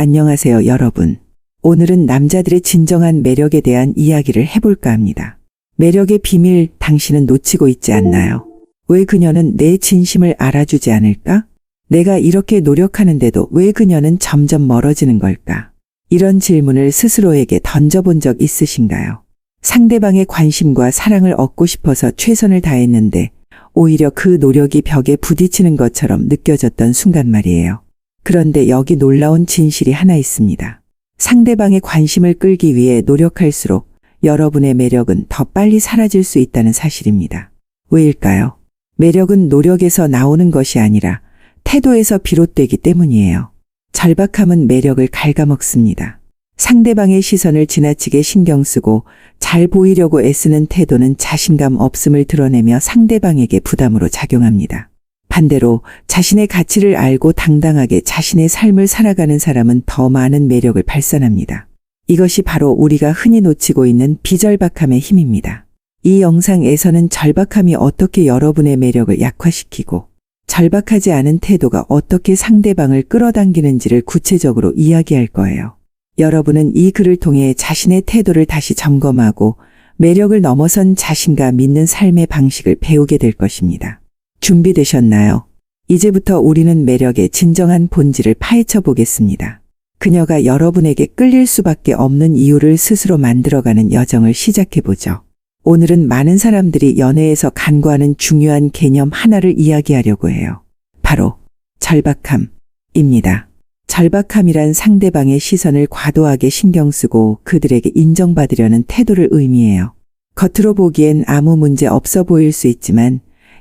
안녕하세요, 여러분. 오늘은 남자들의 진정한 매력에 대한 이야기를 해볼까 합니다. 매력의 비밀 당신은 놓치고 있지 않나요? 왜 그녀는 내 진심을 알아주지 않을까? 내가 이렇게 노력하는데도 왜 그녀는 점점 멀어지는 걸까? 이런 질문을 스스로에게 던져본 적 있으신가요? 상대방의 관심과 사랑을 얻고 싶어서 최선을 다했는데 오히려 그 노력이 벽에 부딪히는 것처럼 느껴졌던 순간 말이에요. 그런데 여기 놀라운 진실이 하나 있습니다. 상대방의 관심을 끌기 위해 노력할수록 여러분의 매력은 더 빨리 사라질 수 있다는 사실입니다. 왜일까요? 매력은 노력에서 나오는 것이 아니라 태도에서 비롯되기 때문이에요. 절박함은 매력을 갉아먹습니다. 상대방의 시선을 지나치게 신경 쓰고 잘 보이려고 애쓰는 태도는 자신감 없음을 드러내며 상대방에게 부담으로 작용합니다. 반대로 자신의 가치를 알고 당당하게 자신의 삶을 살아가는 사람은 더 많은 매력을 발산합니다. 이것이 바로 우리가 흔히 놓치고 있는 비절박함의 힘입니다. 이 영상에서는 절박함이 어떻게 여러분의 매력을 약화시키고 절박하지 않은 태도가 어떻게 상대방을 끌어당기는지를 구체적으로 이야기할 거예요. 여러분은 이 글을 통해 자신의 태도를 다시 점검하고 매력을 넘어선 자신과 믿는 삶의 방식을 배우게 될 것입니다. 준비되셨나요? 이제부터 우리는 매력의 진정한 본질을 파헤쳐 보겠습니다. 그녀가 여러분에게 끌릴 수밖에 없는 이유를 스스로 만들어가는 여정을 시작해 보죠. 오늘은 많은 사람들이 연애에서 간과하는 중요한 개념 하나를 이야기하려고 해요. 바로 절박함입니다. 절박함이란 상대방의 시선을 과도하게 신경 쓰고 그들에게 인정받으려는 태도를 의미해요. 겉으로 보기엔 아무 문제 없어 보일 수 있지만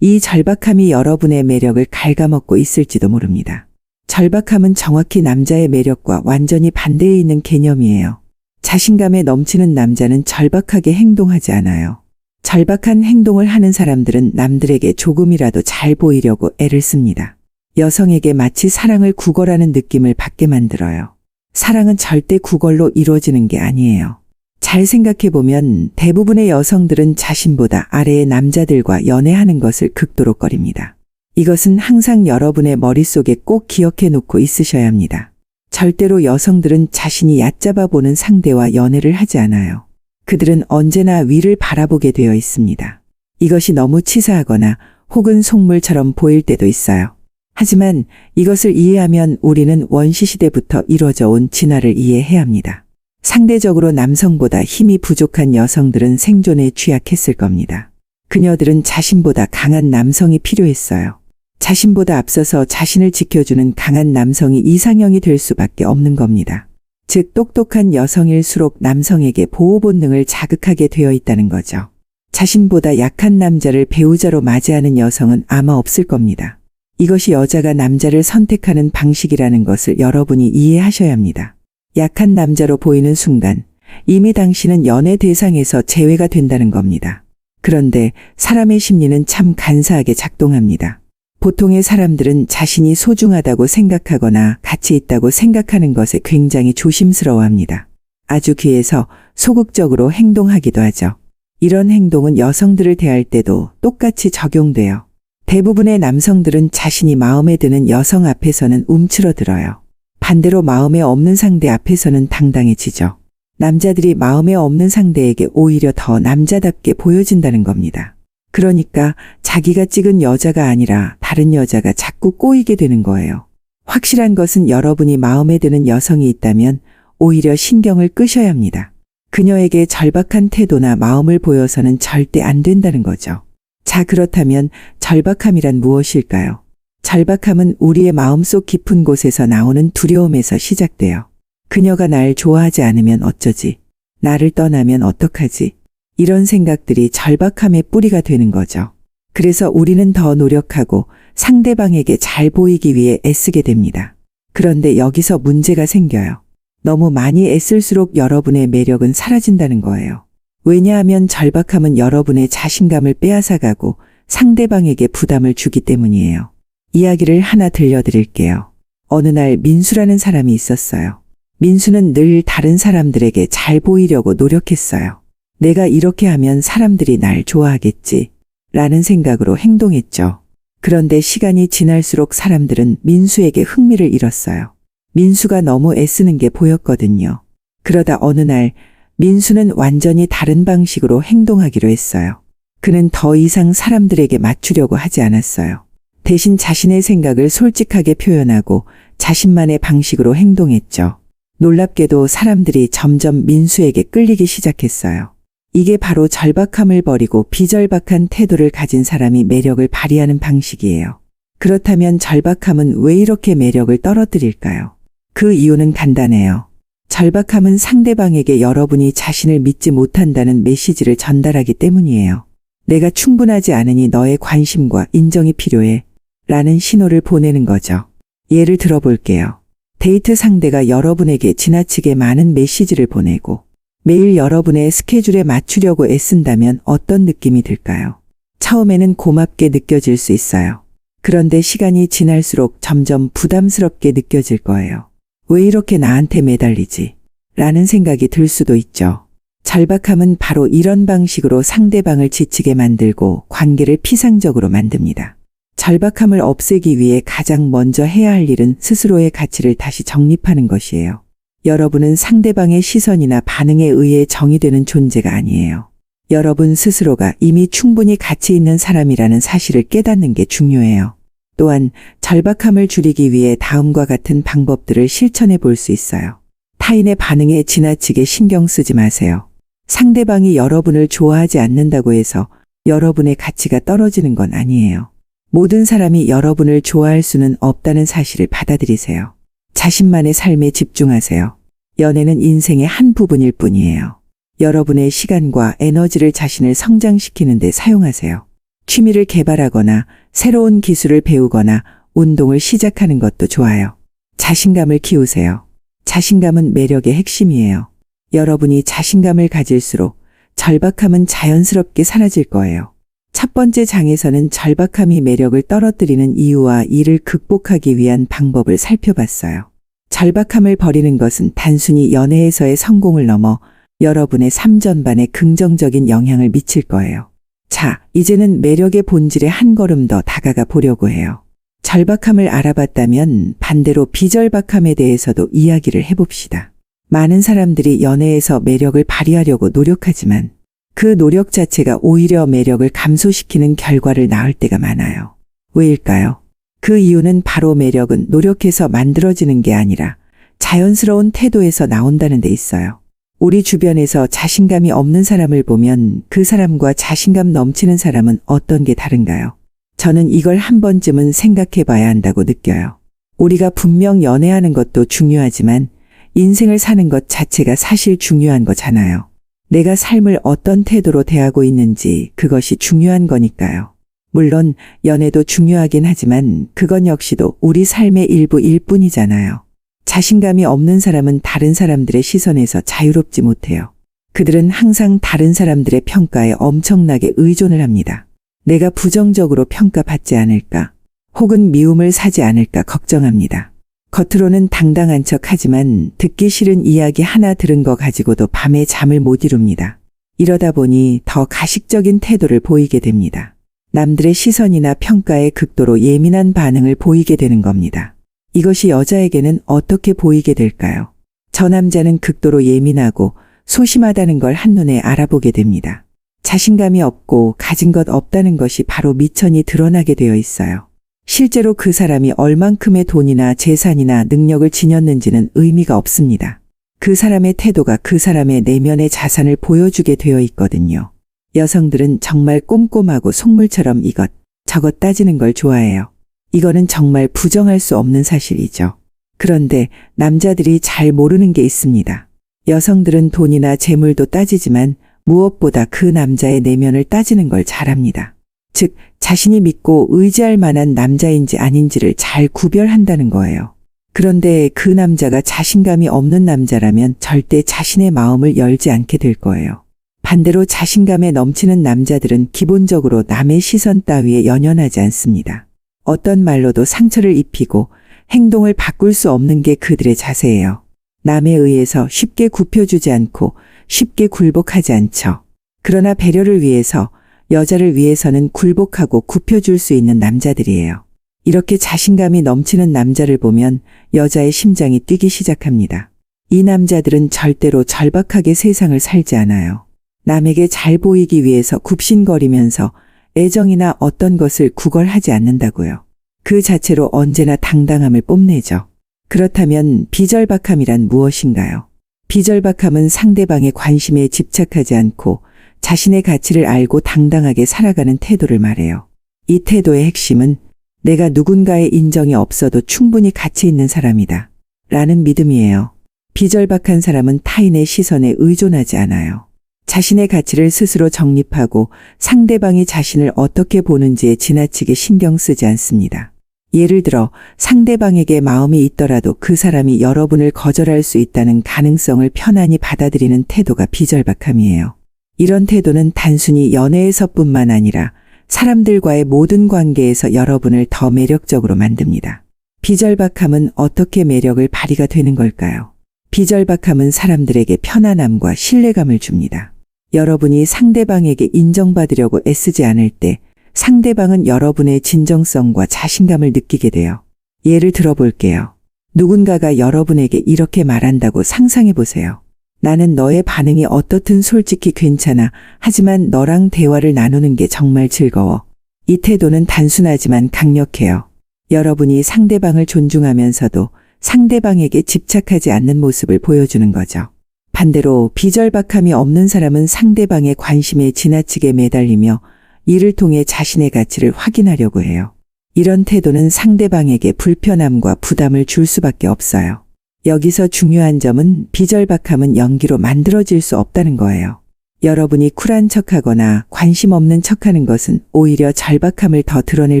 이 절박함이 여러분의 매력을 갉아먹고 있을지도 모릅니다. 절박함은 정확히 남자의 매력과 완전히 반대에 있는 개념이에요. 자신감에 넘치는 남자는 절박하게 행동하지 않아요. 절박한 행동을 하는 사람들은 남들에게 조금이라도 잘 보이려고 애를 씁니다. 여성에게 마치 사랑을 구걸하는 느낌을 받게 만들어요. 사랑은 절대 구걸로 이루어지는 게 아니에요. 잘 생각해보면 대부분의 여성들은 자신보다 아래의 남자들과 연애하는 것을 극도로 꺼립니다. 이것은 항상 여러분의 머릿속에 꼭 기억해 놓고 있으셔야 합니다. 절대로 여성들은 자신이 얕잡아 보는 상대와 연애를 하지 않아요. 그들은 언제나 위를 바라보게 되어 있습니다. 이것이 너무 치사하거나 혹은 속물처럼 보일 때도 있어요. 하지만 이것을 이해하면 우리는 원시시대부터 이루어져 온 진화를 이해해야 합니다. 상대적으로 남성보다 힘이 부족한 여성들은 생존에 취약했을 겁니다. 그녀들은 자신보다 강한 남성이 필요했어요. 자신보다 앞서서 자신을 지켜주는 강한 남성이 이상형이 될 수밖에 없는 겁니다. 즉, 똑똑한 여성일수록 남성에게 보호 본능을 자극하게 되어 있다는 거죠. 자신보다 약한 남자를 배우자로 맞이하는 여성은 아마 없을 겁니다. 이것이 여자가 남자를 선택하는 방식이라는 것을 여러분이 이해하셔야 합니다. 약한 남자로 보이는 순간 이미 당신은 연애 대상에서 제외가 된다는 겁니다. 그런데 사람의 심리는 참 간사하게 작동합니다. 보통의 사람들은 자신이 소중하다고 생각하거나 가치 있다고 생각하는 것에 굉장히 조심스러워합니다. 아주 귀해서 소극적으로 행동하기도 하죠. 이런 행동은 여성들을 대할 때도 똑같이 적용돼요. 대부분의 남성들은 자신이 마음에 드는 여성 앞에서는 움츠러들어요. 반대로 마음에 없는 상대 앞에서는 당당해지죠. 남자들이 마음에 없는 상대에게 오히려 더 남자답게 보여진다는 겁니다. 그러니까 자기가 찍은 여자가 아니라 다른 여자가 자꾸 꼬이게 되는 거예요. 확실한 것은 여러분이 마음에 드는 여성이 있다면 오히려 신경을 끄셔야 합니다. 그녀에게 절박한 태도나 마음을 보여서는 절대 안 된다는 거죠. 자, 그렇다면 절박함이란 무엇일까요? 절박함은 우리의 마음속 깊은 곳에서 나오는 두려움에서 시작돼요. 그녀가 날 좋아하지 않으면 어쩌지? 나를 떠나면 어떡하지? 이런 생각들이 절박함의 뿌리가 되는 거죠. 그래서 우리는 더 노력하고 상대방에게 잘 보이기 위해 애쓰게 됩니다. 그런데 여기서 문제가 생겨요. 너무 많이 애쓸수록 여러분의 매력은 사라진다는 거예요. 왜냐하면 절박함은 여러분의 자신감을 빼앗아가고 상대방에게 부담을 주기 때문이에요. 이야기를 하나 들려드릴게요. 어느 날 민수라는 사람이 있었어요. 민수는 늘 다른 사람들에게 잘 보이려고 노력했어요. 내가 이렇게 하면 사람들이 날 좋아하겠지. 라는 생각으로 행동했죠. 그런데 시간이 지날수록 사람들은 민수에게 흥미를 잃었어요. 민수가 너무 애쓰는 게 보였거든요. 그러다 어느 날 민수는 완전히 다른 방식으로 행동하기로 했어요. 그는 더 이상 사람들에게 맞추려고 하지 않았어요. 대신 자신의 생각을 솔직하게 표현하고 자신만의 방식으로 행동했죠. 놀랍게도 사람들이 점점 민수에게 끌리기 시작했어요. 이게 바로 절박함을 버리고 비절박한 태도를 가진 사람이 매력을 발휘하는 방식이에요. 그렇다면 절박함은 왜 이렇게 매력을 떨어뜨릴까요? 그 이유는 간단해요. 절박함은 상대방에게 여러분이 자신을 믿지 못한다는 메시지를 전달하기 때문이에요. 내가 충분하지 않으니 너의 관심과 인정이 필요해. 라는 신호를 보내는 거죠. 예를 들어 볼게요. 데이트 상대가 여러분에게 지나치게 많은 메시지를 보내고 매일 여러분의 스케줄에 맞추려고 애쓴다면 어떤 느낌이 들까요? 처음에는 고맙게 느껴질 수 있어요. 그런데 시간이 지날수록 점점 부담스럽게 느껴질 거예요. 왜 이렇게 나한테 매달리지? 라는 생각이 들 수도 있죠. 절박함은 바로 이런 방식으로 상대방을 지치게 만들고 관계를 피상적으로 만듭니다. 절박함을 없애기 위해 가장 먼저 해야 할 일은 스스로의 가치를 다시 정립하는 것이에요. 여러분은 상대방의 시선이나 반응에 의해 정의되는 존재가 아니에요. 여러분 스스로가 이미 충분히 가치 있는 사람이라는 사실을 깨닫는 게 중요해요. 또한 절박함을 줄이기 위해 다음과 같은 방법들을 실천해 볼 수 있어요. 타인의 반응에 지나치게 신경 쓰지 마세요. 상대방이 여러분을 좋아하지 않는다고 해서 여러분의 가치가 떨어지는 건 아니에요. 모든 사람이 여러분을 좋아할 수는 없다는 사실을 받아들이세요. 자신만의 삶에 집중하세요. 연애는 인생의 한 부분일 뿐이에요. 여러분의 시간과 에너지를 자신을 성장시키는 데 사용하세요. 취미를 개발하거나 새로운 기술을 배우거나 운동을 시작하는 것도 좋아요. 자신감을 키우세요. 자신감은 매력의 핵심이에요. 여러분이 자신감을 가질수록 절박함은 자연스럽게 사라질 거예요. 첫 번째 장에서는 절박함이 매력을 떨어뜨리는 이유와 이를 극복하기 위한 방법을 살펴봤어요. 절박함을 버리는 것은 단순히 연애에서의 성공을 넘어 여러분의 삶 전반에 긍정적인 영향을 미칠 거예요. 자, 이제는 매력의 본질에 한 걸음 더 다가가 보려고 해요. 절박함을 알아봤다면 반대로 비절박함에 대해서도 이야기를 해봅시다. 많은 사람들이 연애에서 매력을 발휘하려고 노력하지만 그 노력 자체가 오히려 매력을 감소시키는 결과를 낳을 때가 많아요. 왜일까요? 그 이유는 바로 매력은 노력해서 만들어지는 게 아니라 자연스러운 태도에서 나온다는 데 있어요. 우리 주변에서 자신감이 없는 사람을 보면 그 사람과 자신감 넘치는 사람은 어떤 게 다른가요? 저는 이걸 한 번쯤은 생각해 봐야 한다고 느껴요. 우리가 분명 연애하는 것도 중요하지만 인생을 사는 것 자체가 사실 중요한 거잖아요. 내가 삶을 어떤 태도로 대하고 있는지 그것이 중요한 거니까요. 물론 연애도 중요하긴 하지만 그건 역시도 우리 삶의 일부일 뿐이잖아요. 자신감이 없는 사람은 다른 사람들의 시선에서 자유롭지 못해요. 그들은 항상 다른 사람들의 평가에 엄청나게 의존을 합니다. 내가 부정적으로 평가받지 않을까, 혹은 미움을 사지 않을까 걱정합니다. 겉으로는 당당한 척 하지만 듣기 싫은 이야기 하나 들은 거 가지고도 밤에 잠을 못 이룹니다. 이러다 보니 더 가식적인 태도를 보이게 됩니다. 남들의 시선이나 평가에 극도로 예민한 반응을 보이게 되는 겁니다. 이것이 여자에게는 어떻게 보이게 될까요? 저 남자는 극도로 예민하고 소심하다는 걸 한눈에 알아보게 됩니다. 자신감이 없고 가진 것 없다는 것이 바로 미천이 드러나게 되어 있어요. 실제로 그 사람이 얼만큼의 돈이나 재산이나 능력을 지녔는지는 의미가 없습니다. 그 사람의 태도가 그 사람의 내면의 자산을 보여주게 되어 있거든요. 여성들은 정말 꼼꼼하고 속물처럼 이것, 저것 따지는 걸 좋아해요. 이거는 정말 부정할 수 없는 사실이죠. 그런데 남자들이 잘 모르는 게 있습니다. 여성들은 돈이나 재물도 따지지만 무엇보다 그 남자의 내면을 따지는 걸 잘합니다. 즉, 자신이 믿고 의지할 만한 남자인지 아닌지를 잘 구별한다는 거예요. 그런데 그 남자가 자신감이 없는 남자라면 절대 자신의 마음을 열지 않게 될 거예요. 반대로 자신감에 넘치는 남자들은 기본적으로 남의 시선 따위에 연연하지 않습니다. 어떤 말로도 상처를 입히고 행동을 바꿀 수 없는 게 그들의 자세예요. 남에 의해서 쉽게 굽혀주지 않고 쉽게 굴복하지 않죠. 그러나 배려를 위해서 여자를 위해서는 굴복하고 굽혀줄 수 있는 남자들이에요. 이렇게 자신감이 넘치는 남자를 보면 여자의 심장이 뛰기 시작합니다. 이 남자들은 절대로 절박하게 세상을 살지 않아요. 남에게 잘 보이기 위해서 굽신거리면서 애정이나 어떤 것을 구걸하지 않는다고요. 그 자체로 언제나 당당함을 뽐내죠. 그렇다면 비절박함이란 무엇인가요? 비절박함은 상대방의 관심에 집착하지 않고 자신의 가치를 알고 당당하게 살아가는 태도를 말해요. 이 태도의 핵심은 내가 누군가의 인정이 없어도 충분히 가치 있는 사람이다. 라는 믿음이에요. 비절박한 사람은 타인의 시선에 의존하지 않아요. 자신의 가치를 스스로 정립하고 상대방이 자신을 어떻게 보는지에 지나치게 신경 쓰지 않습니다. 예를 들어 상대방에게 마음이 있더라도 그 사람이 여러분을 거절할 수 있다는 가능성을 편안히 받아들이는 태도가 비절박함이에요. 이런 태도는 단순히 연애에서뿐만 아니라 사람들과의 모든 관계에서 여러분을 더 매력적으로 만듭니다. 비절박함은 어떻게 매력을 발휘가 되는 걸까요? 비절박함은 사람들에게 편안함과 신뢰감을 줍니다. 여러분이 상대방에게 인정받으려고 애쓰지 않을 때 상대방은 여러분의 진정성과 자신감을 느끼게 돼요. 예를 들어볼게요. 누군가가 여러분에게 이렇게 말한다고 상상해 보세요. 나는 너의 반응이 어떻든 솔직히 괜찮아. 하지만 너랑 대화를 나누는 게 정말 즐거워. 이 태도는 단순하지만 강력해요. 여러분이 상대방을 존중하면서도 상대방에게 집착하지 않는 모습을 보여주는 거죠. 반대로 비절박함이 없는 사람은 상대방의 관심에 지나치게 매달리며 이를 통해 자신의 가치를 확인하려고 해요. 이런 태도는 상대방에게 불편함과 부담을 줄 수밖에 없어요. 여기서 중요한 점은 비절박함은 연기로 만들어질 수 없다는 거예요. 여러분이 쿨한 척하거나 관심 없는 척하는 것은 오히려 절박함을 더 드러낼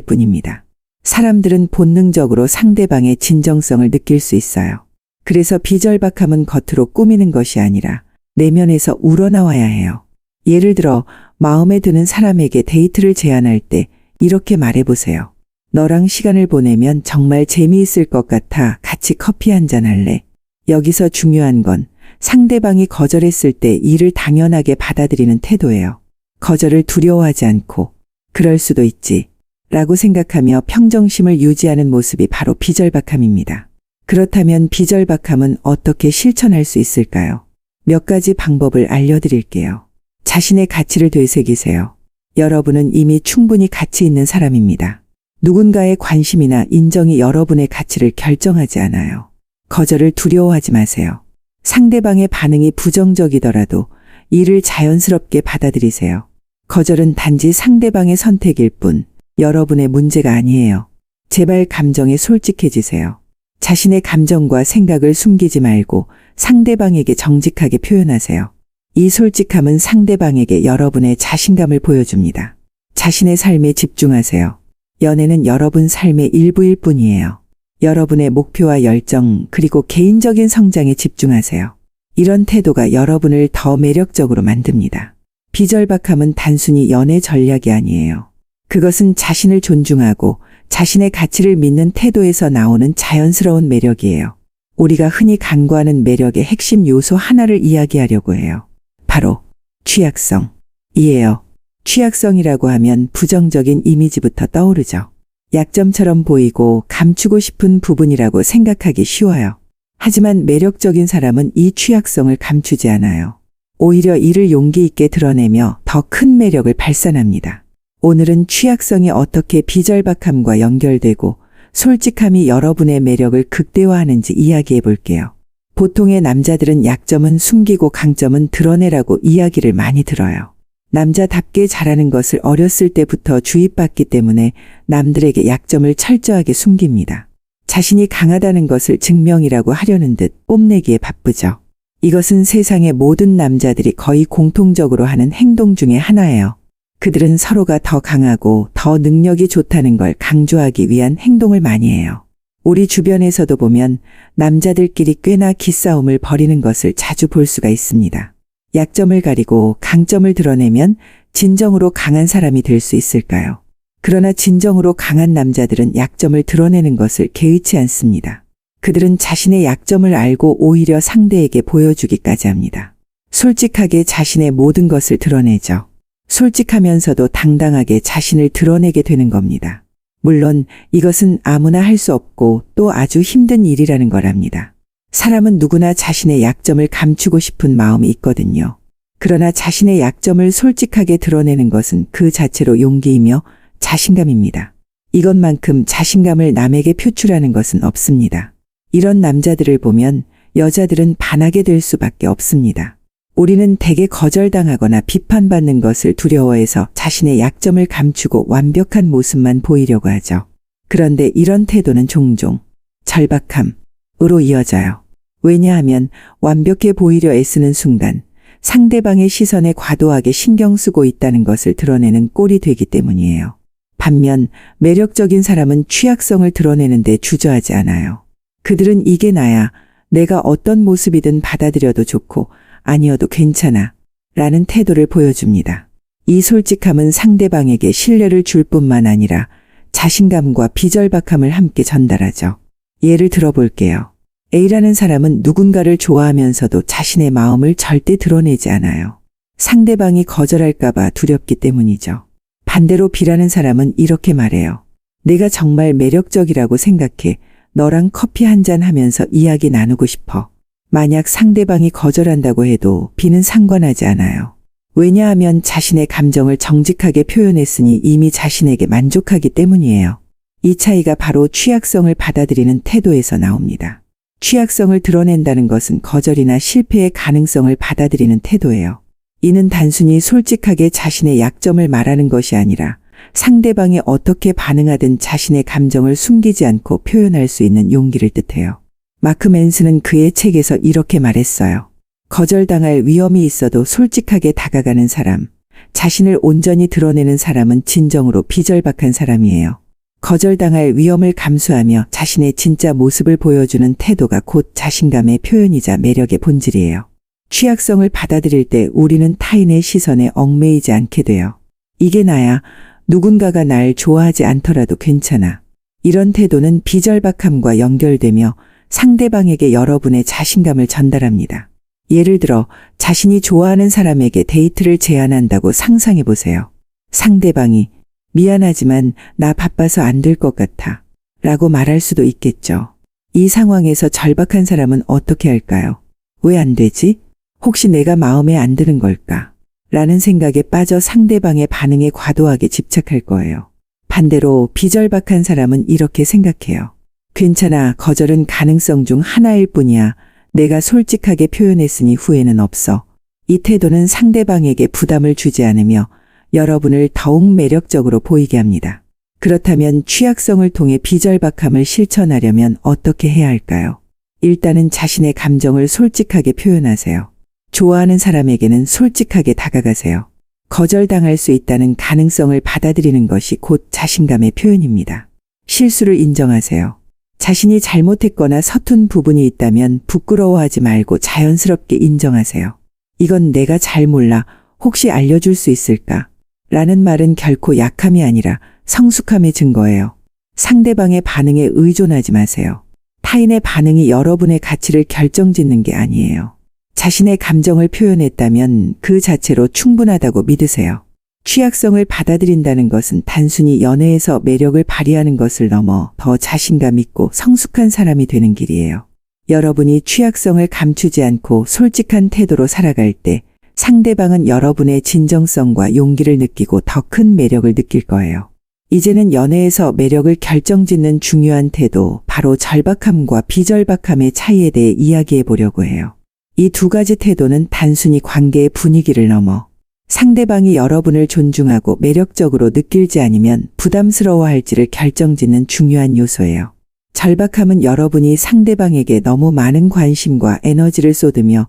뿐입니다. 사람들은 본능적으로 상대방의 진정성을 느낄 수 있어요. 그래서 비절박함은 겉으로 꾸미는 것이 아니라 내면에서 우러나와야 해요. 예를 들어 마음에 드는 사람에게 데이트를 제안할 때 이렇게 말해보세요. 너랑 시간을 보내면 정말 재미있을 것 같아 같이 커피 한잔 할래. 여기서 중요한 건 상대방이 거절했을 때 이를 당연하게 받아들이는 태도예요. 거절을 두려워하지 않고 그럴 수도 있지 라고 생각하며 평정심을 유지하는 모습이 바로 비절박함입니다. 그렇다면 비절박함은 어떻게 실천할 수 있을까요? 몇 가지 방법을 알려드릴게요. 자신의 가치를 되새기세요. 여러분은 이미 충분히 가치 있는 사람입니다. 누군가의 관심이나 인정이 여러분의 가치를 결정하지 않아요. 거절을 두려워하지 마세요. 상대방의 반응이 부정적이더라도 이를 자연스럽게 받아들이세요. 거절은 단지 상대방의 선택일 뿐 여러분의 문제가 아니에요. 제발 감정에 솔직해지세요. 자신의 감정과 생각을 숨기지 말고 상대방에게 정직하게 표현하세요. 이 솔직함은 상대방에게 여러분의 자신감을 보여줍니다. 자신의 삶에 집중하세요. 연애는 여러분 삶의 일부일 뿐이에요. 여러분의 목표와 열정 그리고 개인적인 성장에 집중하세요. 이런 태도가 여러분을 더 매력적으로 만듭니다. 비절박함은 단순히 연애 전략이 아니에요. 그것은 자신을 존중하고 자신의 가치를 믿는 태도에서 나오는 자연스러운 매력이에요. 우리가 흔히 간과하는 매력의 핵심 요소 하나를 이야기하려고 해요. 바로 취약성. 이에요. 취약성이라고 하면 부정적인 이미지부터 떠오르죠. 약점처럼 보이고 감추고 싶은 부분이라고 생각하기 쉬워요. 하지만 매력적인 사람은 이 취약성을 감추지 않아요. 오히려 이를 용기 있게 드러내며 더 큰 매력을 발산합니다. 오늘은 취약성이 어떻게 비절박함과 연결되고 솔직함이 여러분의 매력을 극대화하는지 이야기해 볼게요. 보통의 남자들은 약점은 숨기고 강점은 드러내라고 이야기를 많이 들어요. 남자답게 잘하는 것을 어렸을 때부터 주입받기 때문에 남들에게 약점을 철저하게 숨깁니다. 자신이 강하다는 것을 증명이라고 하려는 듯 뽐내기에 바쁘죠. 이것은 세상의 모든 남자들이 거의 공통적으로 하는 행동 중의 하나예요. 그들은 서로가 더 강하고 더 능력이 좋다는 걸 강조하기 위한 행동을 많이 해요. 우리 주변에서도 보면 남자들끼리 꽤나 기싸움을 벌이는 것을 자주 볼 수가 있습니다. 약점을 가리고 강점을 드러내면 진정으로 강한 사람이 될 수 있을까요? 그러나 진정으로 강한 남자들은 약점을 드러내는 것을 개의치 않습니다. 그들은 자신의 약점을 알고 오히려 상대에게 보여주기까지 합니다. 솔직하게 자신의 모든 것을 드러내죠. 솔직하면서도 당당하게 자신을 드러내게 되는 겁니다. 물론 이것은 아무나 할 수 없고 또 아주 힘든 일이라는 거랍니다. 사람은 누구나 자신의 약점을 감추고 싶은 마음이 있거든요. 그러나 자신의 약점을 솔직하게 드러내는 것은 그 자체로 용기이며 자신감입니다. 이것만큼 자신감을 남에게 표출하는 것은 없습니다. 이런 남자들을 보면 여자들은 반하게 될 수밖에 없습니다. 우리는 대개 거절당하거나 비판받는 것을 두려워해서 자신의 약점을 감추고 완벽한 모습만 보이려고 하죠. 그런데 이런 태도는 종종 절박함으로 이어져요. 왜냐하면 완벽해 보이려 애쓰는 순간 상대방의 시선에 과도하게 신경 쓰고 있다는 것을 드러내는 꼴이 되기 때문이에요. 반면 매력적인 사람은 취약성을 드러내는데 주저하지 않아요. 그들은 이게 나야 내가 어떤 모습이든 받아들여도 좋고 아니어도 괜찮아 라는 태도를 보여줍니다. 이 솔직함은 상대방에게 신뢰를 줄 뿐만 아니라 자신감과 비절박함을 함께 전달하죠. 예를 들어볼게요. A라는 사람은 누군가를 좋아하면서도 자신의 마음을 절대 드러내지 않아요. 상대방이 거절할까봐 두렵기 때문이죠. 반대로 B라는 사람은 이렇게 말해요. 내가 정말 매력적이라고 생각해 너랑 커피 한 잔 하면서 이야기 나누고 싶어. 만약 상대방이 거절한다고 해도 B는 상관하지 않아요. 왜냐하면 자신의 감정을 정직하게 표현했으니 이미 자신에게 만족하기 때문이에요. 이 차이가 바로 취약성을 받아들이는 태도에서 나옵니다. 취약성을 드러낸다는 것은 거절이나 실패의 가능성을 받아들이는 태도예요. 이는 단순히 솔직하게 자신의 약점을 말하는 것이 아니라 상대방이 어떻게 반응하든 자신의 감정을 숨기지 않고 표현할 수 있는 용기를 뜻해요. 마크 맨스는 그의 책에서 이렇게 말했어요. 거절당할 위험이 있어도 솔직하게 다가가는 사람, 자신을 온전히 드러내는 사람은 진정으로 비절박한 사람이에요. 거절당할 위험을 감수하며 자신의 진짜 모습을 보여주는 태도가 곧 자신감의 표현이자 매력의 본질이에요. 취약성을 받아들일 때 우리는 타인의 시선에 얽매이지 않게 돼요. 이게 나야 누군가가 날 좋아하지 않더라도 괜찮아. 이런 태도는 비절박함과 연결되며 상대방에게 여러분의 자신감을 전달합니다. 예를 들어 자신이 좋아하는 사람에게 데이트를 제안한다고 상상해 보세요. 상대방이 미안하지만 나 바빠서 안 될 것 같아. 라고 말할 수도 있겠죠. 이 상황에서 절박한 사람은 어떻게 할까요? 왜 안 되지? 혹시 내가 마음에 안 드는 걸까? 라는 생각에 빠져 상대방의 반응에 과도하게 집착할 거예요. 반대로 비절박한 사람은 이렇게 생각해요. 괜찮아, 거절은 가능성 중 하나일 뿐이야. 내가 솔직하게 표현했으니 후회는 없어. 이 태도는 상대방에게 부담을 주지 않으며 여러분을 더욱 매력적으로 보이게 합니다. 그렇다면 취약성을 통해 비절박함을 실천하려면 어떻게 해야 할까요? 일단은 자신의 감정을 솔직하게 표현하세요. 좋아하는 사람에게는 솔직하게 다가가세요. 거절당할 수 있다는 가능성을 받아들이는 것이 곧 자신감의 표현입니다. 실수를 인정하세요. 자신이 잘못했거나 서툰 부분이 있다면 부끄러워하지 말고 자연스럽게 인정하세요. 이건 내가 잘 몰라. 혹시 알려줄 수 있을까? 라는 말은 결코 약함이 아니라 성숙함의 증거예요. 상대방의 반응에 의존하지 마세요. 타인의 반응이 여러분의 가치를 결정짓는 게 아니에요. 자신의 감정을 표현했다면 그 자체로 충분하다고 믿으세요. 취약성을 받아들인다는 것은 단순히 연애에서 매력을 발휘하는 것을 넘어 더 자신감 있고 성숙한 사람이 되는 길이에요. 여러분이 취약성을 감추지 않고 솔직한 태도로 살아갈 때 상대방은 여러분의 진정성과 용기를 느끼고 더 큰 매력을 느낄 거예요. 이제는 연애에서 매력을 결정짓는 중요한 태도, 바로 절박함과 비절박함의 차이에 대해 이야기해 보려고 해요. 이 두 가지 태도는 단순히 관계의 분위기를 넘어 상대방이 여러분을 존중하고 매력적으로 느낄지 아니면 부담스러워할지를 결정짓는 중요한 요소예요. 절박함은 여러분이 상대방에게 너무 많은 관심과 에너지를 쏟으며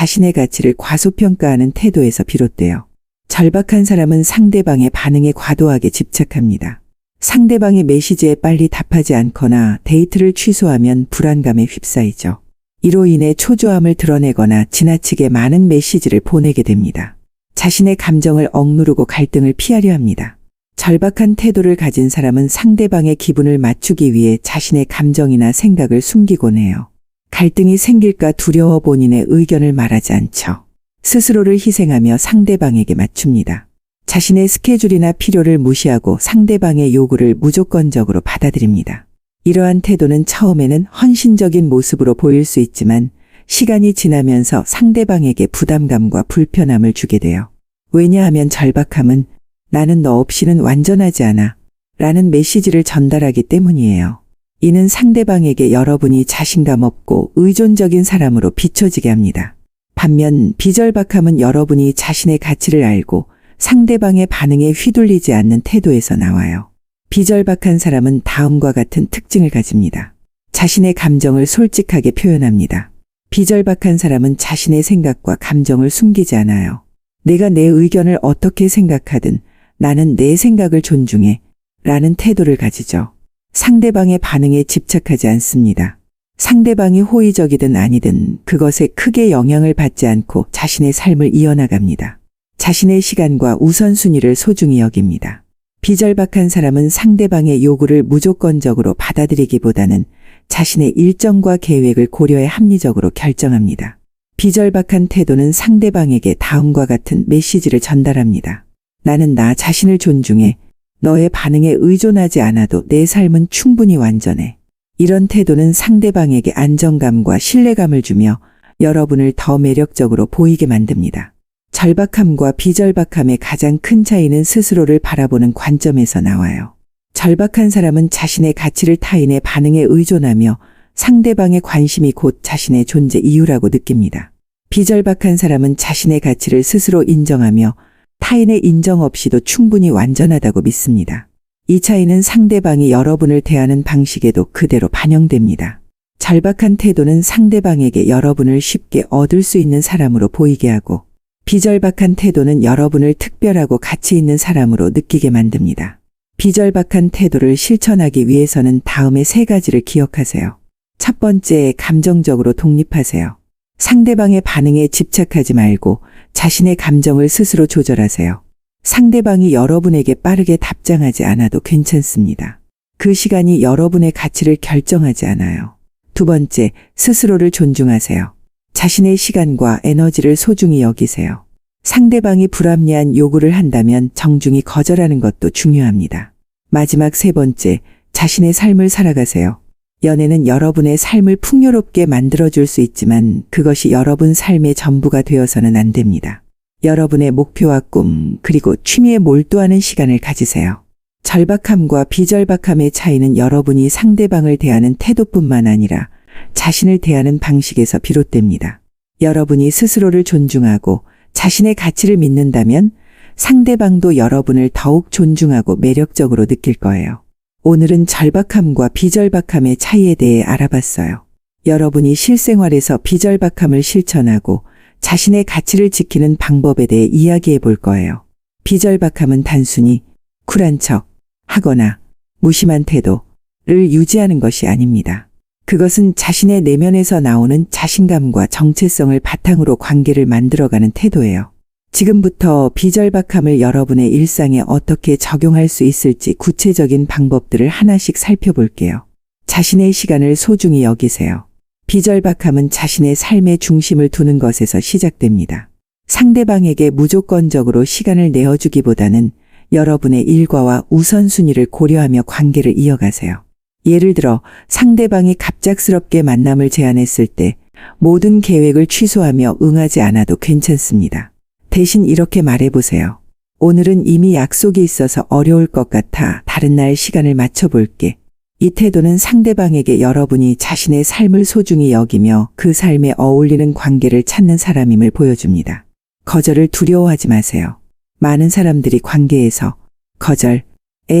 자신의 가치를 과소평가하는 태도에서 비롯돼요. 절박한 사람은 상대방의 반응에 과도하게 집착합니다. 상대방의 메시지에 빨리 답하지 않거나 데이트를 취소하면 불안감에 휩싸이죠. 이로 인해 초조함을 드러내거나 지나치게 많은 메시지를 보내게 됩니다. 자신의 감정을 억누르고 갈등을 피하려 합니다. 절박한 태도를 가진 사람은 상대방의 기분을 맞추기 위해 자신의 감정이나 생각을 숨기곤 해요. 갈등이 생길까 두려워 본인의 의견을 말하지 않죠. 스스로를 희생하며 상대방에게 맞춥니다. 자신의 스케줄이나 필요를 무시하고 상대방의 요구를 무조건적으로 받아들입니다. 이러한 태도는 처음에는 헌신적인 모습으로 보일 수 있지만 시간이 지나면서 상대방에게 부담감과 불편함을 주게 돼요. 왜냐하면 절박함은 나는 너 없이는 완전하지 않아 라는 메시지를 전달하기 때문이에요. 이는 상대방에게 여러분이 자신감 없고 의존적인 사람으로 비춰지게 합니다. 반면 비절박함은 여러분이 자신의 가치를 알고 상대방의 반응에 휘둘리지 않는 태도에서 나와요. 비절박한 사람은 다음과 같은 특징을 가집니다. 자신의 감정을 솔직하게 표현합니다. 비절박한 사람은 자신의 생각과 감정을 숨기지 않아요. 내가 내 의견을 어떻게 생각하든 나는 내 생각을 존중해 라는 태도를 가지죠. 상대방의 반응에 집착하지 않습니다. 상대방이 호의적이든 아니든 그것에 크게 영향을 받지 않고 자신의 삶을 이어나갑니다. 자신의 시간과 우선순위를 소중히 여깁니다. 비절박한 사람은 상대방의 요구를 무조건적으로 받아들이기보다는 자신의 일정과 계획을 고려해 합리적으로 결정합니다. 비절박한 태도는 상대방에게 다음과 같은 메시지를 전달합니다. 나는 나 자신을 존중해. 너의 반응에 의존하지 않아도 내 삶은 충분히 완전해. 이런 태도는 상대방에게 안정감과 신뢰감을 주며 여러분을 더 매력적으로 보이게 만듭니다. 절박함과 비절박함의 가장 큰 차이는 스스로를 바라보는 관점에서 나와요. 절박한 사람은 자신의 가치를 타인의 반응에 의존하며 상대방의 관심이 곧 자신의 존재 이유라고 느낍니다. 비절박한 사람은 자신의 가치를 스스로 인정하며 타인의 인정 없이도 충분히 완전하다고 믿습니다. 이 차이는 상대방이 여러분을 대하는 방식에도 그대로 반영됩니다. 절박한 태도는 상대방에게 여러분을 쉽게 얻을 수 있는 사람으로 보이게 하고 비절박한 태도는 여러분을 특별하고 가치 있는 사람으로 느끼게 만듭니다. 비절박한 태도를 실천하기 위해서는 다음의 세 가지를 기억하세요. 첫 번째, 감정적으로 독립하세요. 상대방의 반응에 집착하지 말고 자신의 감정을 스스로 조절하세요. 상대방이 여러분에게 빠르게 답장하지 않아도 괜찮습니다. 그 시간이 여러분의 가치를 결정하지 않아요. 두 번째, 스스로를 존중하세요. 자신의 시간과 에너지를 소중히 여기세요. 상대방이 불합리한 요구를 한다면 정중히 거절하는 것도 중요합니다. 마지막 세 번째, 자신의 삶을 살아가세요. 연애는 여러분의 삶을 풍요롭게 만들어줄 수 있지만 그것이 여러분 삶의 전부가 되어서는 안 됩니다. 여러분의 목표와 꿈, 그리고 취미에 몰두하는 시간을 가지세요. 절박함과 비절박함의 차이는 여러분이 상대방을 대하는 태도뿐만 아니라 자신을 대하는 방식에서 비롯됩니다. 여러분이 스스로를 존중하고 자신의 가치를 믿는다면 상대방도 여러분을 더욱 존중하고 매력적으로 느낄 거예요. 오늘은 절박함과 비절박함의 차이에 대해 알아봤어요. 여러분이 실생활에서 비절박함을 실천하고 자신의 가치를 지키는 방법에 대해 이야기해 볼 거예요. 비절박함은 단순히 쿨한 척 하거나 무심한 태도를 유지하는 것이 아닙니다. 그것은 자신의 내면에서 나오는 자신감과 정체성을 바탕으로 관계를 만들어가는 태도예요. 지금부터 비절박함을 여러분의 일상에 어떻게 적용할 수 있을지 구체적인 방법들을 하나씩 살펴볼게요. 자신의 시간을 소중히 여기세요. 비절박함은 자신의 삶의 중심을 두는 것에서 시작됩니다. 상대방에게 무조건적으로 시간을 내어주기보다는 여러분의 일과와 우선순위를 고려하며 관계를 이어가세요. 예를 들어 상대방이 갑작스럽게 만남을 제안했을 때 모든 계획을 취소하며 응하지 않아도 괜찮습니다. 대신 이렇게 말해보세요. 오늘은 이미 약속이 있어서 어려울 것 같아 다른 날 시간을 맞춰볼게. 이 태도는 상대방에게 여러분이 자신의 삶을 소중히 여기며 그 삶에 어울리는 관계를 찾는 사람임을 보여줍니다. 거절을 두려워하지 마세요. 많은 사람들이 관계에서 거절에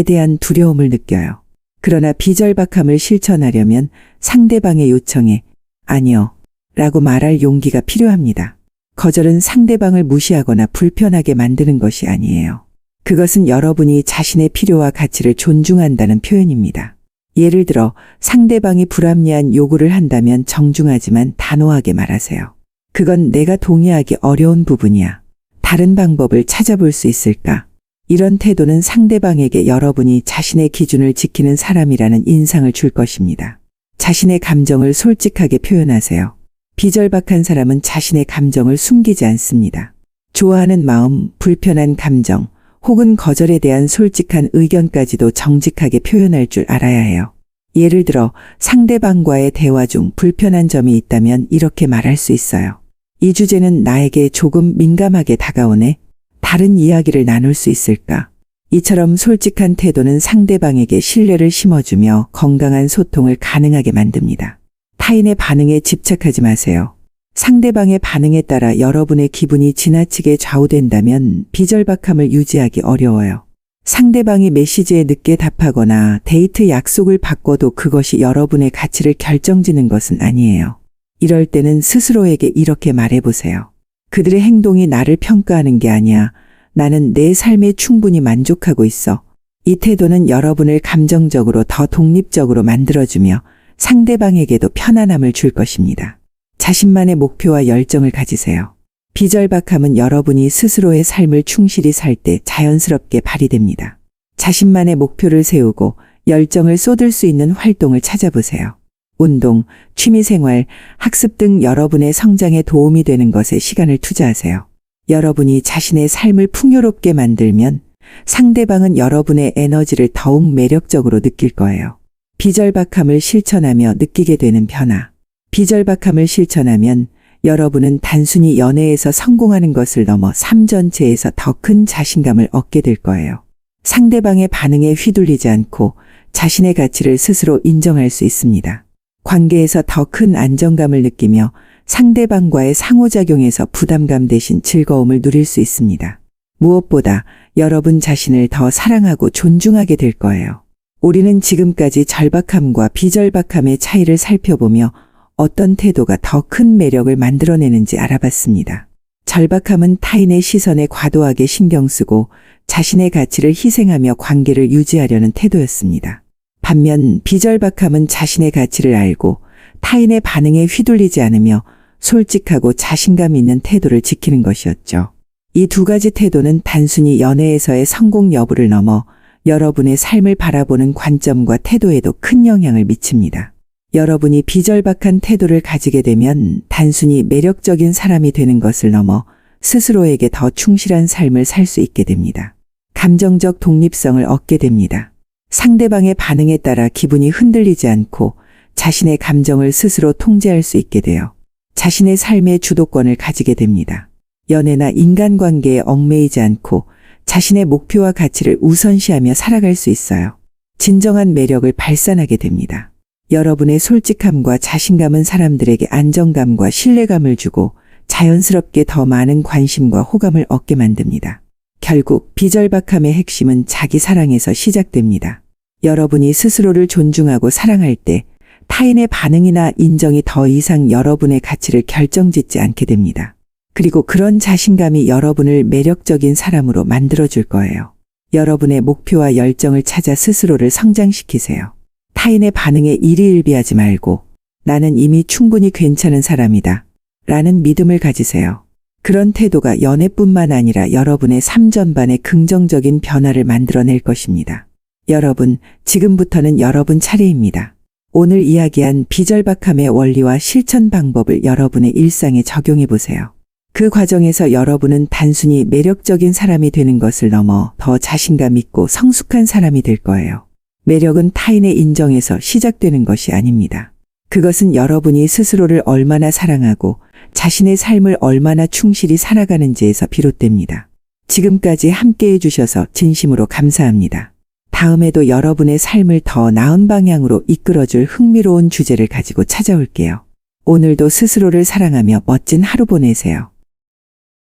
대한 두려움을 느껴요. 그러나 비절박함을 실천하려면 상대방의 요청에 아니요 라고 말할 용기가 필요합니다. 거절은 상대방을 무시하거나 불편하게 만드는 것이 아니에요. 그것은 여러분이 자신의 필요와 가치를 존중한다는 표현입니다. 예를 들어 상대방이 불합리한 요구를 한다면 정중하지만 단호하게 말하세요. 그건 내가 동의하기 어려운 부분이야. 다른 방법을 찾아볼 수 있을까? 이런 태도는 상대방에게 여러분이 자신의 기준을 지키는 사람이라는 인상을 줄 것입니다. 자신의 감정을 솔직하게 표현하세요. 비절박한 사람은 자신의 감정을 숨기지 않습니다. 좋아하는 마음, 불편한 감정, 혹은 거절에 대한 솔직한 의견까지도 정직하게 표현할 줄 알아야 해요. 예를 들어 상대방과의 대화 중 불편한 점이 있다면 이렇게 말할 수 있어요. 이 주제는 나에게 조금 민감하게 다가오네. 다른 이야기를 나눌 수 있을까? 이처럼 솔직한 태도는 상대방에게 신뢰를 심어주며 건강한 소통을 가능하게 만듭니다. 타인의 반응에 집착하지 마세요. 상대방의 반응에 따라 여러분의 기분이 지나치게 좌우된다면 비절박함을 유지하기 어려워요. 상대방이 메시지에 늦게 답하거나 데이트 약속을 바꿔도 그것이 여러분의 가치를 결정짓는 것은 아니에요. 이럴 때는 스스로에게 이렇게 말해보세요. 그들의 행동이 나를 평가하는 게 아니야. 나는 내 삶에 충분히 만족하고 있어. 이 태도는 여러분을 감정적으로 더 독립적으로 만들어주며 상대방에게도 편안함을 줄 것입니다. 자신만의 목표와 열정을 가지세요. 비절박함은 여러분이 스스로의 삶을 충실히 살 때 자연스럽게 발휘됩니다. 자신만의 목표를 세우고 열정을 쏟을 수 있는 활동을 찾아보세요. 운동, 취미생활, 학습 등 여러분의 성장에 도움이 되는 것에 시간을 투자하세요. 여러분이 자신의 삶을 풍요롭게 만들면 상대방은 여러분의 에너지를 더욱 매력적으로 느낄 거예요. 비절박함을 실천하며 느끼게 되는 변화. 비절박함을 실천하면 여러분은 단순히 연애에서 성공하는 것을 넘어 삶 전체에서 더 큰 자신감을 얻게 될 거예요. 상대방의 반응에 휘둘리지 않고 자신의 가치를 스스로 인정할 수 있습니다. 관계에서 더 큰 안정감을 느끼며 상대방과의 상호작용에서 부담감 대신 즐거움을 누릴 수 있습니다. 무엇보다 여러분 자신을 더 사랑하고 존중하게 될 거예요. 우리는 지금까지 절박함과 비절박함의 차이를 살펴보며 어떤 태도가 더 큰 매력을 만들어내는지 알아봤습니다. 절박함은 타인의 시선에 과도하게 신경 쓰고 자신의 가치를 희생하며 관계를 유지하려는 태도였습니다. 반면 비절박함은 자신의 가치를 알고 타인의 반응에 휘둘리지 않으며 솔직하고 자신감 있는 태도를 지키는 것이었죠. 이 두 가지 태도는 단순히 연애에서의 성공 여부를 넘어 여러분의 삶을 바라보는 관점과 태도에도 큰 영향을 미칩니다. 여러분이 비절박한 태도를 가지게 되면 단순히 매력적인 사람이 되는 것을 넘어 스스로에게 더 충실한 삶을 살 수 있게 됩니다. 감정적 독립성을 얻게 됩니다. 상대방의 반응에 따라 기분이 흔들리지 않고 자신의 감정을 스스로 통제할 수 있게 되어 자신의 삶의 주도권을 가지게 됩니다. 연애나 인간관계에 얽매이지 않고 자신의 목표와 가치를 우선시하며 살아갈 수 있어요. 진정한 매력을 발산하게 됩니다. 여러분의 솔직함과 자신감은 사람들에게 안정감과 신뢰감을 주고 자연스럽게 더 많은 관심과 호감을 얻게 만듭니다. 결국 비절박함의 핵심은 자기 사랑에서 시작됩니다. 여러분이 스스로를 존중하고 사랑할 때 타인의 반응이나 인정이 더 이상 여러분의 가치를 결정짓지 않게 됩니다. 그리고 그런 자신감이 여러분을 매력적인 사람으로 만들어줄 거예요. 여러분의 목표와 열정을 찾아 스스로를 성장시키세요. 타인의 반응에 일희일비하지 말고 나는 이미 충분히 괜찮은 사람이다. 라는 믿음을 가지세요. 그런 태도가 연애뿐만 아니라 여러분의 삶 전반에 긍정적인 변화를 만들어낼 것입니다. 여러분, 지금부터는 여러분 차례입니다. 오늘 이야기한 비절박함의 원리와 실천 방법을 여러분의 일상에 적용해 보세요. 그 과정에서 여러분은 단순히 매력적인 사람이 되는 것을 넘어 더 자신감 있고 성숙한 사람이 될 거예요. 매력은 타인의 인정에서 시작되는 것이 아닙니다. 그것은 여러분이 스스로를 얼마나 사랑하고 자신의 삶을 얼마나 충실히 살아가는지에서 비롯됩니다. 지금까지 함께 해주셔서 진심으로 감사합니다. 다음에도 여러분의 삶을 더 나은 방향으로 이끌어줄 흥미로운 주제를 가지고 찾아올게요. 오늘도 스스로를 사랑하며 멋진 하루 보내세요.